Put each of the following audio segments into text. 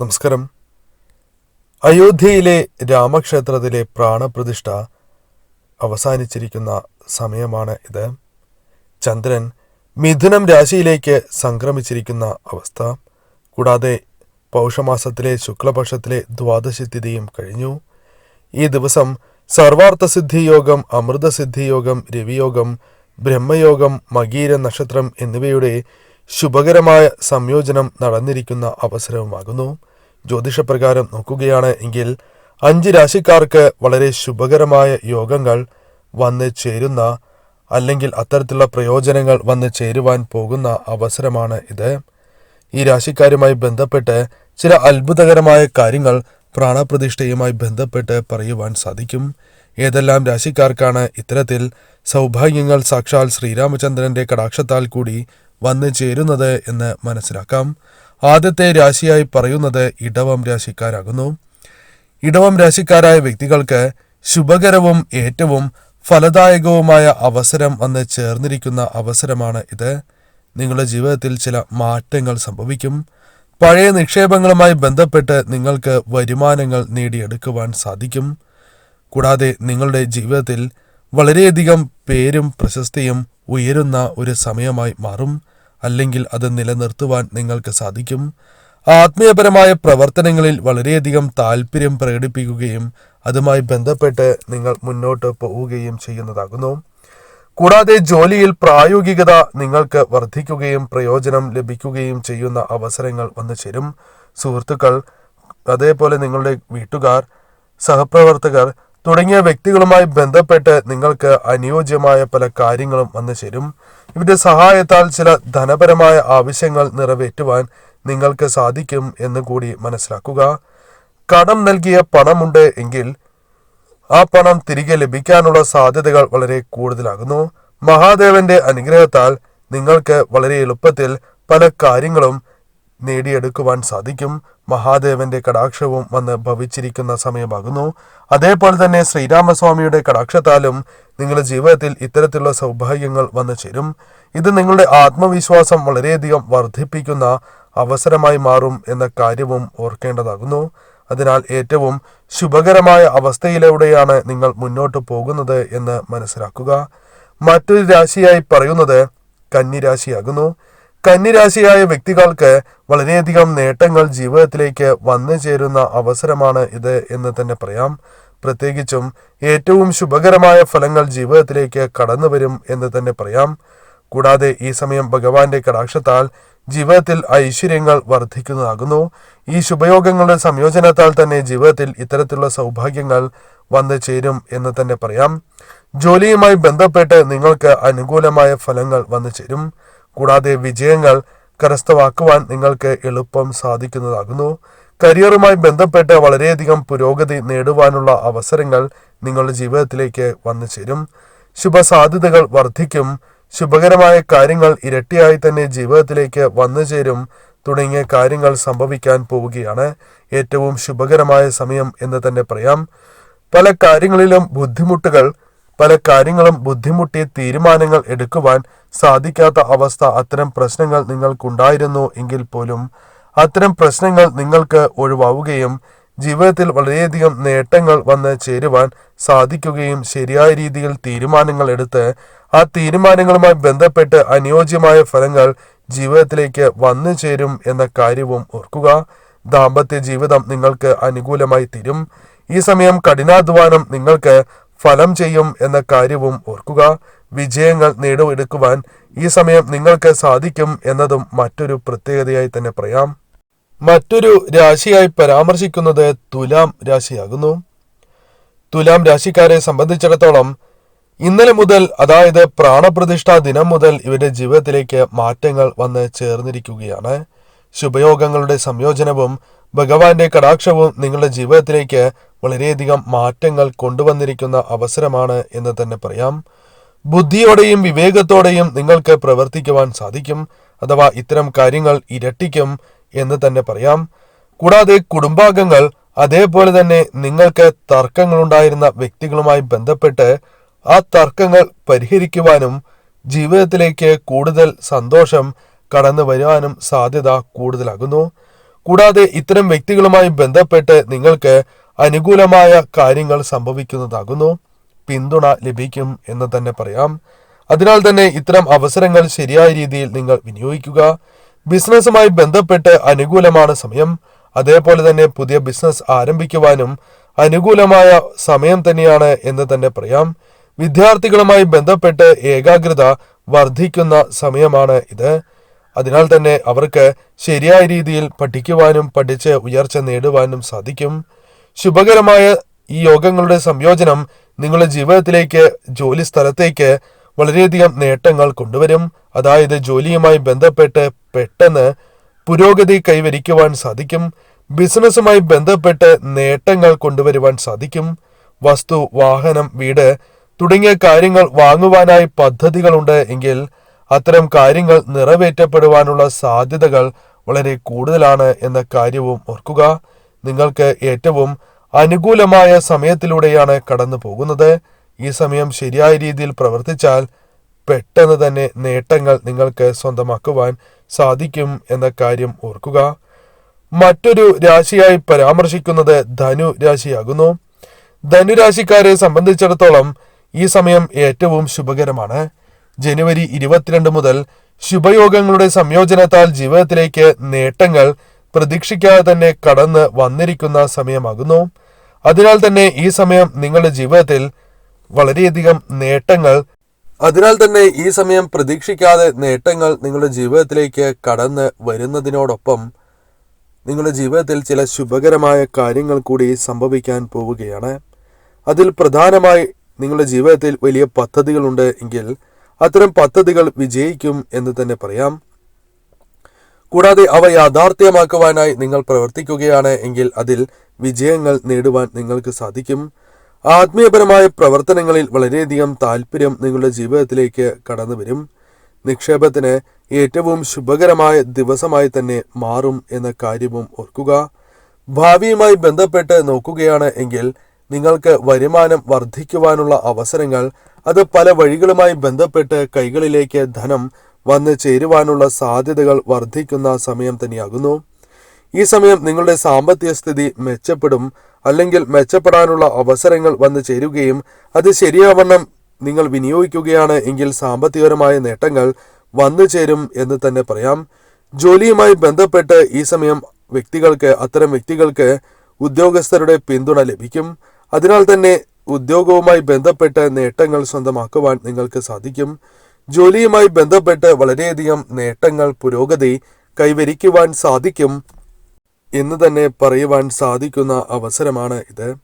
നമസ്കാരം. അയോധ്യയിലെ രാമക്ഷേത്രത്തിലെ പ്രാണപ്രതിഷ്ഠ അവസാനിച്ചിരിക്കുന്ന സമയമാണ് ഇത്. ചന്ദ്രൻ മിഥുനം രാശിയിലേക്ക് സംക്രമിച്ചിരിക്കുന്ന അവസ്ഥ. കൂടാതെ പൗഷമാസത്തിലെ ശുക്ലപക്ഷത്തിലെ ദ്വാദശി തിഥിയും കഴിഞ്ഞു. ഈ ദിവസം സർവാർത്ഥസിദ്ധിയോഗം അമൃതസിദ്ധിയോഗം അമൃതസിദ്ധി യോഗം രവിയോഗം ബ്രഹ്മയോഗം മകീര നക്ഷത്രം എന്നിവയുടെ ശുഭകരമായ സംയോജനം നടന്നിരിക്കുന്ന അവസരവുമാകുന്നു. ജ്യോതിഷപ്രകാരം നോക്കുകയാണ് എങ്കിൽ അഞ്ച് രാശിക്കാർക്ക് വളരെ ശുഭകരമായ യോഗങ്ങൾ വന്ന് ചേരുന്ന അല്ലെങ്കിൽ അത്തരത്തിലുള്ള പ്രയോജനങ്ങൾ വന്ന് ചേരുവാൻ പോകുന്ന അവസരമാണ് ഇത്. ഈ രാശിക്കാരുമായി ബന്ധപ്പെട്ട് ചില അത്ഭുതകരമായ കാര്യങ്ങൾ പ്രാണപ്രതിഷ്ഠയുമായി ബന്ധപ്പെട്ട് പറയുവാൻ സാധിക്കും. ഏതെല്ലാം രാശിക്കാർക്കാണ് ഇത്തരത്തിൽ സൗഭാഗ്യങ്ങൾ സാക്ഷാൽ ശ്രീരാമചന്ദ്രന്റെ കടാക്ഷത്താൽ കൂടി വന്നു ചേരുന്നത് എന്ന് മനസ്സിലാക്കാം. ആദ്യത്തെ രാശിയായി പറയുന്നത് ഇടവം രാശിക്കാരാകുന്നു. ഇടവം രാശിക്കാരായ വ്യക്തികൾക്ക് ശുഭകരവും ഏറ്റവും ഫലദായകവുമായ അവസരം വന്ന് ചേർന്നിരിക്കുന്ന അവസരമാണ് ഇത്. നിങ്ങളുടെ ജീവിതത്തിൽ ചില മാറ്റങ്ങൾ സംഭവിക്കും. പഴയ നിക്ഷേപങ്ങളുമായി ബന്ധപ്പെട്ട് നിങ്ങൾക്ക് വരുമാനങ്ങൾ നേടിയെടുക്കുവാൻ സാധിക്കും. കൂടാതെ നിങ്ങളുടെ ജീവിതത്തിൽ വളരെയധികം പേരും പ്രശസ്തിയും ഉയരുന്ന ഒരു സമയമായി മാറും. അല്ലെങ്കിൽ അത് നിലനിർത്തുവാൻ നിങ്ങൾക്ക് സാധിക്കും. ആത്മീയപരമായ പ്രവർത്തനങ്ങളിൽ വളരെയധികം താല്പര്യം പ്രകടിപ്പിക്കുകയും അതുമായി ബന്ധപ്പെട്ട് നിങ്ങൾ മുന്നോട്ട് പോവുകയും ചെയ്യുന്നതാകുന്നു. കൂടാതെ ജോലിയിൽ പ്രായോഗികത നിങ്ങൾക്ക് വർദ്ധിക്കുകയും പ്രയോജനം ലഭിക്കുകയും ചെയ്യുന്ന അവസരങ്ങൾ വന്നു ചേരും. സുഹൃത്തുക്കൾ അതേപോലെ നിങ്ങളുടെ വീട്ടുകാർ സഹപ്രവർത്തകർ തുടങ്ങിയ വ്യക്തികളുമായി ബന്ധപ്പെട്ട് നിങ്ങൾക്ക് അനുയോജ്യമായ പല കാര്യങ്ങളും വന്നു ചേരും. ഇവരുടെ സഹായത്താൽ ചില ധനപരമായ ആവശ്യങ്ങൾ നിറവേറ്റുവാൻ നിങ്ങൾക്ക് സാധിക്കും എന്ന് കൂടി മനസ്സിലാക്കുക. കടം നൽകിയ പണമുണ്ട് എങ്കിൽ ആ പണം തിരികെ ലഭിക്കാനുള്ള സാധ്യതകൾ വളരെ കൂടുതലാകുന്നു. മഹാദേവന്റെ അനുഗ്രഹത്താൽ നിങ്ങൾക്ക് വളരെ എളുപ്പത്തിൽ പല കാര്യങ്ങളും നേടിയെടുക്കുവാൻ സാധിക്കും. മഹാദേവന്റെ കടാക്ഷവും വന്ന് ഭവിച്ചിരിക്കുന്ന സമയമാകുന്നു. അതേപോലെ തന്നെ ശ്രീരാമസ്വാമിയുടെ കടാക്ഷത്താലും നിങ്ങളുടെ ജീവിതത്തിൽ ഇത്തരത്തിലുള്ള സൗഭാഗ്യങ്ങൾ വന്നു ചേരും. ഇത് നിങ്ങളുടെ ആത്മവിശ്വാസം വളരെയധികം വർദ്ധിപ്പിക്കുന്ന അവസരമായി മാറും എന്ന കാര്യവും ഓർക്കേണ്ടതാകുന്നു. അതിനാൽ ഏറ്റവും ശുഭകരമായ അവസ്ഥയിലൂടെയാണ് നിങ്ങൾ മുന്നോട്ട് പോകുന്നത് എന്ന് മനസ്സിലാക്കുക. മറ്റൊരു രാശിയായി പറയുന്നത് കന്നിരാശിയാകുന്നു. കന്നിരാശിയായ വ്യക്തികൾക്ക് വളരെയധികം നേട്ടങ്ങൾ ജീവിതത്തിലേക്ക് വന്നു ചേരുന്ന അവസരമാണ് ഇത് എന്ന് തന്നെ പറയാം. പ്രത്യേകിച്ചും ഏറ്റവും ശുഭകരമായ ഫലങ്ങൾ ജീവിതത്തിലേക്ക് കടന്നു വരും എന്ന് തന്നെ പറയാം. കൂടാതെ ഈ സമയം ഭഗവാന്റെ കടാക്ഷത്താൽ ജീവിതത്തിൽ ഐശ്വര്യങ്ങൾ വർദ്ധിക്കുന്നതാകുന്നു. ഈ ശുഭയോഗങ്ങളുടെ സംയോജനത്താൽ തന്നെ ജീവിതത്തിൽ ഇത്തരത്തിലുള്ള സൗഭാഗ്യങ്ങൾ വന്നു ചേരും എന്ന് തന്നെ പറയാം. ജോലിയുമായി ബന്ധപ്പെട്ട് നിങ്ങൾക്ക് അനുകൂലമായ ഫലങ്ങൾ വന്നു ചേരും. കൂടാതെ വിജയങ്ങൾ കരസ്ഥമാക്കുവാൻ നിങ്ങൾക്ക് എളുപ്പം സാധിക്കുന്നതാകുന്നു. കരിയറുമായി ബന്ധപ്പെട്ട് വളരെയധികം പുരോഗതി നേടുവാനുള്ള അവസരങ്ങൾ നിങ്ങളുടെ ജീവിതത്തിലേക്ക് വന്നു ചേരും. ശുഭസാധ്യതകൾ വർദ്ധിക്കും. ശുഭകരമായ കാര്യങ്ങൾ ഇരട്ടിയായി തന്നെ ജീവിതത്തിലേക്ക് വന്നു ചേരും. തുടങ്ങിയ കാര്യങ്ങൾ സംഭവിക്കാൻ പോവുകയാണ്. ഏറ്റവും ശുഭകരമായ സമയം എന്ന് തന്നെ പറയാം. പല കാര്യങ്ങളിലും ബുദ്ധിമുട്ടുകൾ പല കാര്യങ്ങളും ബുദ്ധിമുട്ടി തീരുമാനങ്ങൾ എടുക്കുവാൻ സാധിക്കാത്ത അവസ്ഥ അത്തരം പ്രശ്നങ്ങൾ നിങ്ങൾക്കുണ്ടായിരുന്നു എങ്കിൽ പോലും അത്തരം പ്രശ്നങ്ങൾ നിങ്ങൾക്ക് ഒഴിവാവുകയും ജീവിതത്തിൽ വളരെയധികം നേട്ടങ്ങൾ വന്ന് ചേരുവാൻ സാധിക്കുകയും ശരിയായ രീതിയിൽ തീരുമാനങ്ങൾ എടുത്ത് ആ തീരുമാനങ്ങളുമായി ബന്ധപ്പെട്ട് അനുയോജ്യമായ ഫലങ്ങൾ ജീവിതത്തിലേക്ക് വന്നു ചേരും എന്ന കാര്യവും ഓർക്കുക. ദാമ്പത്യ ജീവിതം നിങ്ങൾക്ക് അനുകൂലമായി തീരും. ഈ സമയം കഠിനാധ്വാനം നിങ്ങൾക്ക് ഫലം ചെയ്യും എന്ന കാര്യവും ഓർക്കുക. വിജയങ്ങൾ നേടിയെടുക്കുവാൻ ഈ സമയം നിങ്ങൾക്ക് സാധിക്കും എന്നതും മറ്റൊരു പ്രത്യേകതയായി തന്നെ പറയാം. മറ്റൊരു രാശിയായി പരാമർശിക്കുന്നത് തുലാം രാശിയാകുന്നു. തുലാം രാശിക്കാരെ സംബന്ധിച്ചിടത്തോളം ഇന്നലെ മുതൽ അതായത് പ്രാണപ്രതിഷ്ഠാ ദിനം മുതൽ ഇവരുടെ ജീവിതത്തിലേക്ക് മാറ്റങ്ങൾ വന്ന് ചേർന്നിരിക്കുകയാണ്. ശുഭയോഗങ്ങളുടെ സംയോജനവും ഭഗവാന്റെ കടാക്ഷവും നിങ്ങളുടെ ജീവിതത്തിലേക്ക് വളരെയധികം മാറ്റങ്ങൾ കൊണ്ടുവന്നിരിക്കുന്ന അവസരമാണ് എന്ന് തന്നെ പറയാം. ബുദ്ധിയോടെയും വിവേകത്തോടെയും നിങ്ങൾക്ക് പ്രവർത്തിക്കുവാൻ സാധിക്കും. അഥവാ ഇത്തരം കാര്യങ്ങൾ ഇരട്ടിക്കും എന്ന് തന്നെ പറയാം. കൂടാതെ കുടുംബാംഗങ്ങൾ അതേപോലെ തന്നെ നിങ്ങൾക്ക് തർക്കങ്ങളുണ്ടായിരുന്ന വ്യക്തികളുമായി ബന്ധപ്പെട്ട് ആ തർക്കങ്ങൾ പരിഹരിക്കുവാനും ജീവിതത്തിലേക്ക് കൂടുതൽ സന്തോഷം കടന്നു വരുവാനും സാധ്യത കൂടുതലാകുന്നു. കൂടാതെ ഇത്തരം വ്യക്തികളുമായി ബന്ധപ്പെട്ട് നിങ്ങൾക്ക് അനുകൂലമായ കാര്യങ്ങൾ സംഭവിക്കുന്നതാകുന്നു. പിന്തുണ ലഭിക്കും എന്ന് തന്നെ പറയാം. അതിനാൽ തന്നെ ഇത്തരം അവസരങ്ങൾ ശരിയായ രീതിയിൽ നിങ്ങൾ വിനിയോഗിക്കുക. ബിസിനസ്സുമായി ബന്ധപ്പെട്ട് അനുകൂലമാണ് സമയം. അതേപോലെ തന്നെ പുതിയ ബിസിനസ് ആരംഭിക്കുവാനും അനുകൂലമായ സമയം തന്നെയാണ് എന്ന് തന്നെ പറയാം. വിദ്യാർത്ഥികളുമായി ബന്ധപ്പെട്ട് ഏകാഗ്രത വർദ്ധിക്കുന്ന സമയമാണ് ഇത്. അതിനാൽ തന്നെ അവർക്ക് ശരിയായ രീതിയിൽ പഠിക്കുവാനും പഠിച്ച് ഉയർച്ച നേടുവാനും സാധിക്കും. ശുഭകരമായ ഈ യോഗങ്ങളുടെ സംയോജനം നിങ്ങളുടെ ജീവിതത്തിലേക്ക് ജോലി സ്ഥലത്തേക്ക് വളരെയധികം നേട്ടങ്ങൾ കൊണ്ടുവരും. അതായത് ജോലിയുമായി ബന്ധപ്പെട്ട് പെട്ടെന്ന് പുരോഗതി കൈവരിക്കുവാൻ സാധിക്കും. ബിസിനസ്സുമായി ബന്ധപ്പെട്ട് നേട്ടങ്ങൾ കൊണ്ടുവരുവാൻ സാധിക്കും. വസ്തു വാഹനം വീട് തുടങ്ങിയ കാര്യങ്ങൾ വാങ്ങുവാനായി പദ്ധതികളുണ്ട് എങ്കിൽ അത്തരം കാര്യങ്ങൾ നിറവേറ്റപ്പെടുവാനുള്ള സാധ്യതകൾ വളരെ കൂടുതലാണ് എന്ന കാര്യവും ഓർക്കുക. നിങ്ങൾക്ക് ഏറ്റവും അനുകൂലമായ സമയത്തിലൂടെയാണ് കടന്നു പോകുന്നത്. ഈ സമയം ശരിയായ രീതിയിൽ പ്രവർത്തിച്ചാൽ പെട്ടെന്ന് തന്നെ നേട്ടങ്ങൾ നിങ്ങൾക്ക് സ്വന്തമാക്കുവാൻ സാധിക്കും എന്ന കാര്യം ഓർക്കുക. മറ്റൊരു രാശിയായി പരാമർശിക്കുന്നത് ധനു രാശിയാകുന്നു. ധനുരാശിക്കാരെ സംബന്ധിച്ചിടത്തോളം ഈ സമയം ഏറ്റവും ശുഭകരമാണ്. ജനുവരി ഇരുപത്തിരണ്ട് മുതൽ ശുഭയോഗങ്ങളുടെ സംയോജനത്താൽ ജീവിതത്തിലേക്ക് നേട്ടങ്ങൾ പ്രതീക്ഷിക്കാതെ തന്നെ കടന്ന് വന്നിരിക്കുന്ന സമയമാകുന്നു. അതിനാൽ തന്നെ ഈ സമയം നിങ്ങളുടെ ജീവിതത്തിൽ വളരെയധികം നേട്ടങ്ങൾ അതിനാൽ തന്നെ ഈ സമയം പ്രതീക്ഷിക്കാതെ നേട്ടങ്ങൾ നിങ്ങളുടെ ജീവിതത്തിലേക്ക് കടന്ന് വരുന്നതിനോടൊപ്പം നിങ്ങളുടെ ജീവിതത്തിൽ ചില ശുഭകരമായ കാര്യങ്ങൾ കൂടി സംഭവിക്കാൻ പോവുകയാണ്. അതിൽ പ്രധാനമായി നിങ്ങളുടെ ജീവിതത്തിൽ വലിയ പദ്ധതികളുണ്ട് എങ്കിൽ അത്തരം പദ്ധതികൾ വിജയിക്കും എന്ന് തന്നെ പറയാം. കൂടാതെ അവ യാഥാർത്ഥ്യമാക്കുവാനായി നിങ്ങൾ പ്രവർത്തിക്കുകയാണ് എങ്കിൽ അതിൽ വിജയങ്ങൾ നേടുവാൻ നിങ്ങൾക്ക് സാധിക്കും. ആത്മീയപരമായ പ്രവർത്തനങ്ങളിൽ വളരെയധികം താല്പര്യം നിങ്ങളുടെ ജീവിതത്തിലേക്ക് കടന്നു വരും നിക്ഷേപത്തിന് ഏറ്റവും ശുഭകരമായ ദിവസമായി തന്നെ മാറും എന്ന കാര്യവും ഓർക്കുക. ഭാവിയുമായി ബന്ധപ്പെട്ട് നോക്കുകയാണ് എങ്കിൽ നിങ്ങൾക്ക് വരുമാനം വർദ്ധിക്കുവാനുള്ള അവസരങ്ങൾ അത് പല വഴികളുമായി ബന്ധപ്പെട്ട് കൈകളിലേക്ക് ധനം വന്ന് ചേരുവാനുള്ള സാധ്യതകൾ വർദ്ധിക്കുന്ന സമയം തന്നെയാകുന്നു. ഈ സമയം നിങ്ങളുടെ സാമ്പത്തിക സ്ഥിതി മെച്ചപ്പെടും അല്ലെങ്കിൽ മെച്ചപ്പെടാനുള്ള അവസരങ്ങൾ വന്നു ചേരുകയും അത് ശരിയാവണ്ണം നിങ്ങൾ വിനിയോഗിക്കുകയാണ് എങ്കിൽ സാമ്പത്തികപരമായ നേട്ടങ്ങൾ വന്നു ചേരും എന്ന് തന്നെ പറയാം. ജോലിയുമായി ബന്ധപ്പെട്ട് ഈ സമയം വ്യക്തികൾക്ക് അത്തരം വ്യക്തികൾക്ക് ഉദ്യോഗസ്ഥരുടെ പിന്തുണ ലഭിക്കും. അതിനാൽ തന്നെ ഉദ്യോഗവുമായി ബന്ധപ്പെട്ട് നേട്ടങ്ങൾ സ്വന്തമാക്കുവാൻ നിങ്ങൾക്ക് സാധിക്കും. ജോലിയുമായി ബന്ധപ്പെട്ട് വളരെയധികം നേട്ടങ്ങൾ പുരോഗതി കൈവരിക്കുവാൻ സാധിക്കും എന്ന് തന്നെ പറയുവാൻ സാധിക്കുന്ന അവസരമാണ് ഇത്.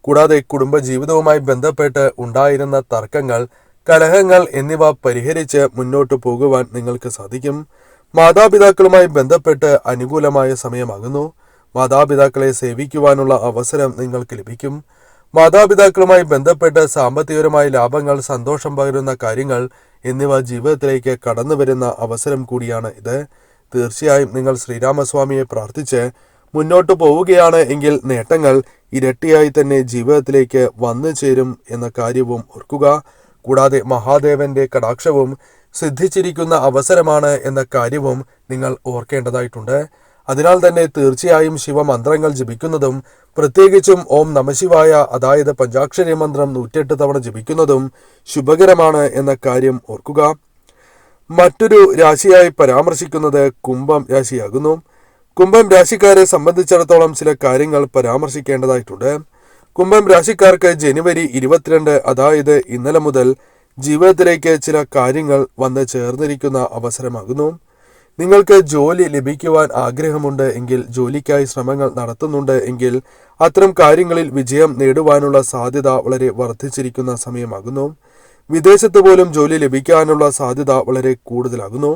കൂടാതെ കുടുംബജീവിതവുമായി ബന്ധപ്പെട്ട് ഉണ്ടായിരുന്ന തർക്കങ്ങൾ കലഹങ്ങൾ എന്നിവ പരിഹരിച്ച് മുന്നോട്ട് പോകുവാൻ നിങ്ങൾക്ക് സാധിക്കും. മാതാപിതാക്കളുമായി ബന്ധപ്പെട്ട് അനുകൂലമായ സമയമാകുന്നു. മാതാപിതാക്കളെ സേവിക്കുവാനുള്ള അവസരം നിങ്ങൾക്ക് ലഭിക്കും. മാതാപിതാക്കളുമായി ബന്ധപ്പെട്ട് സാമ്പത്തികപരമായ ലാഭങ്ങൾ സന്തോഷം പകരുന്ന കാര്യങ്ങൾ എന്നിവ ജീവിതത്തിലേക്ക് കടന്നു വരുന്ന അവസരം കൂടിയാണ് ഇത്. തീർച്ചയായും നിങ്ങൾ ശ്രീരാമസ്വാമിയെ പ്രാർത്ഥിച്ച് മുന്നോട്ട് പോവുകയാണ് എങ്കിൽ നേട്ടങ്ങൾ ഇരട്ടിയായി തന്നെ ജീവിതത്തിലേക്ക് വന്നു ചേരും എന്ന കാര്യവും ഓർക്കുക. കൂടാതെ മഹാദേവന്റെ കടാക്ഷവും സിദ്ധിച്ചിരിക്കുന്ന അവസരമാണ് എന്ന കാര്യവും നിങ്ങൾ ഓർക്കേണ്ടതായിട്ടുണ്ട്. അതിനാൽ തന്നെ തീർച്ചയായും ശിവമന്ത്രങ്ങൾ ജപിക്കുന്നതും പ്രത്യേകിച്ചും ഓം നമശിവായ അതായത് പഞ്ചാക്ഷരി മന്ത്രം നൂറ്റെട്ട് തവണ ജപിക്കുന്നതും ശുഭകരമാണ് എന്ന കാര്യം ഓർക്കുക. മറ്റൊരു രാശിയായി പരാമർശിക്കുന്നത് കുംഭം രാശിയാകുന്നു. കുംഭം രാശിക്കാരെ സംബന്ധിച്ചിടത്തോളം ചില കാര്യങ്ങൾ പരാമർശിക്കേണ്ടതായിട്ടുണ്ട്. കുംഭം രാശിക്കാർക്ക് ജനുവരി ഇരുപത്തിരണ്ട് അതായത് ഇന്നലെ മുതൽ ജീവിതത്തിലേക്ക് ചില കാര്യങ്ങൾ വന്ന് ചേർന്നിരിക്കുന്ന അവസരമാകുന്നു. നിങ്ങൾക്ക് ജോലി ലഭിക്കുവാൻ ആഗ്രഹമുണ്ട് എങ്കിൽ ജോലിക്കായി ശ്രമങ്ങൾ നടത്തുന്നുണ്ട് എങ്കിൽ അത്തരം കാര്യങ്ങളിൽ വിജയം നേടുവാനുള്ള സാധ്യത വളരെ വർദ്ധിച്ചിരിക്കുന്ന സമയമാകുന്നു. വിദേശത്ത് പോലും ജോലി ലഭിക്കാനുള്ള സാധ്യത വളരെ കൂടുതലാകുന്നു.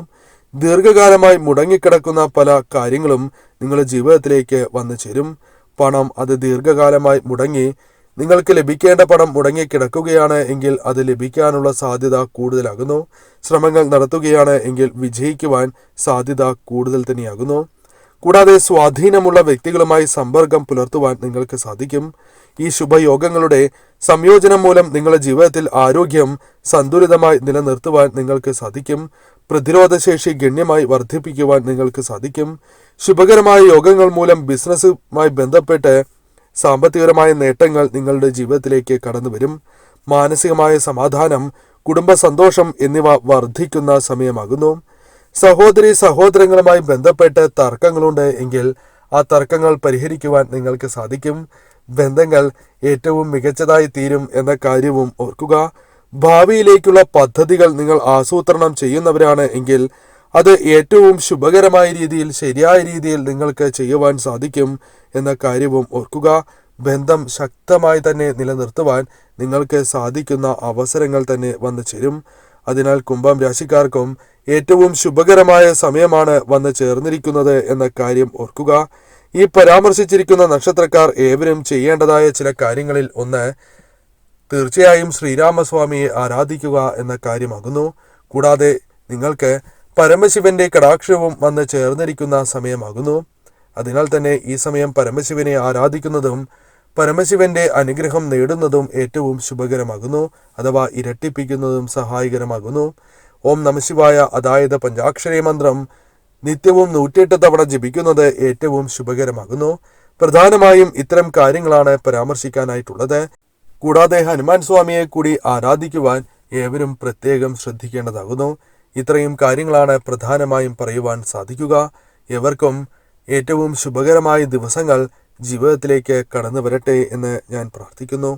ദീർഘകാലമായി മുടങ്ങിക്കിടക്കുന്ന പല കാര്യങ്ങളും നിങ്ങളുടെ ജീവിതത്തിലേക്ക് വന്നു ചേരും. പണം അത് ദീർഘകാലമായി മുടങ്ങി നിങ്ങൾക്ക് ലഭിക്കേണ്ട പണം മുടങ്ങിക്കിടക്കുകയാണ് എങ്കിൽ അത് ലഭിക്കാനുള്ള സാധ്യത കൂടുതലാകുന്നു. ശ്രമങ്ങൾ നടത്തുകയാണ് എങ്കിൽ വിജയിക്കുവാൻ സാധ്യത കൂടുതൽ തന്നെയാകുന്നു. കൂടാതെ സ്വാധീനമുള്ള വ്യക്തികളുമായി സമ്പർക്കം പുലർത്തുവാൻ നിങ്ങൾക്ക് സാധിക്കും. ഈ ശുഭയോഗങ്ങളുടെ സംയോജനം മൂലം നിങ്ങളുടെ ജീവിതത്തിൽ ആരോഗ്യം സന്തുലിതമായി നിലനിർത്തുവാൻ നിങ്ങൾക്ക് സാധിക്കും. പ്രതിരോധശേഷി ഗണ്യമായി വർദ്ധിപ്പിക്കുവാൻ നിങ്ങൾക്ക് സാധിക്കും. ശുഭകരമായ യോഗങ്ങൾ മൂലം ബിസിനസ്സുമായി ബന്ധപ്പെട്ട് സാമ്പത്തികപരമായ നേട്ടങ്ങൾ നിങ്ങളുടെ ജീവിതത്തിലേക്ക് കടന്നു വരും. മാനസികമായ സമാധാനം കുടുംബ സന്തോഷം എന്നിവ വർദ്ധിക്കുന്ന സമയമാകുന്നു. സഹോദരി സഹോദരങ്ങളുമായി ബന്ധപ്പെട്ട് തർക്കങ്ങളുണ്ട് എങ്കിൽ ആ തർക്കങ്ങൾ പരിഹരിക്കുവാൻ നിങ്ങൾക്ക് സാധിക്കും. ബന്ധങ്ങൾ ഏറ്റവും മികച്ചതായി തീരും എന്ന കാര്യവും ഓർക്കുക. ഭാവിയിലേക്കുള്ള പദ്ധതികൾ നിങ്ങൾ ആസൂത്രണം ചെയ്യുന്നവരാണ് എങ്കിൽ അത് ഏറ്റവും ശുഭകരമായ രീതിയിൽ ശരിയായ രീതിയിൽ നിങ്ങൾക്ക് ചെയ്യുവാൻ സാധിക്കും എന്ന കാര്യവും ഓർക്കുക. ബന്ധം ശക്തമായി തന്നെ നിലനിർത്തുവാൻ നിങ്ങൾക്ക് സാധിക്കുന്ന അവസരങ്ങൾ തന്നെ വന്നു ചേരും. അതിനാൽ കുംഭം രാശിക്കാർക്കും ഏറ്റവും ശുഭകരമായ സമയമാണ് വന്നു ചേർന്നിരിക്കുന്നത് എന്ന കാര്യം ഓർക്കുക. ഈ പരാമർശിച്ചിരിക്കുന്ന നക്ഷത്രക്കാർ ഏവരും ചെയ്യേണ്ടതായ ചില കാര്യങ്ങളിൽ ഒന്ന് തീർച്ചയായും ശ്രീരാമസ്വാമിയെ ആരാധിക്കുക എന്ന കാര്യമാകുന്നു. കൂടാതെ നിങ്ങൾക്ക് പരമശിവന്റെ കടാക്ഷവും വന്ന് ചേർന്നിരിക്കുന്ന സമയമാകുന്നു. അതിനാൽ തന്നെ ഈ സമയം പരമശിവനെ ആരാധിക്കുന്നതും പരമശിവന്റെ അനുഗ്രഹം നേടുന്നതും ഏറ്റവും ശുഭകരമാകുന്നു അഥവാ ഇരട്ടിപ്പിക്കുന്നതും സഹായകരമാകുന്നു. ഓം നമശിവായ അതായത് പഞ്ചാക്ഷര മന്ത്രം നിത്യവും നൂറ്റിയെട്ട് തവണ ജപിക്കുന്നത് ഏറ്റവും ശുഭകരമാകുന്നു. പ്രധാനമായും ഇത്തരം കാര്യങ്ങളാണ് പരാമർശിക്കാനായിട്ടുള്ളത്. കൂടാതെ ഹനുമാൻ സ്വാമിയെ കൂടി ആരാധിക്കുവാൻ ഏവരും പ്രത്യേകം ശ്രദ്ധിക്കേണ്ടതാകുന്നു. ഇത്രയും കാര്യങ്ങളാണ് പ്രധാനമായും പറയുവാൻ സാധിക്കുക. എവർക്കും ഏറ്റവും ശുഭകരമായ ദിവസങ്ങൾ ജീവിതത്തിലേക്ക് കടന്നു വരട്ടെ എന്ന് ഞാൻ പ്രാർത്ഥിക്കുന്നു.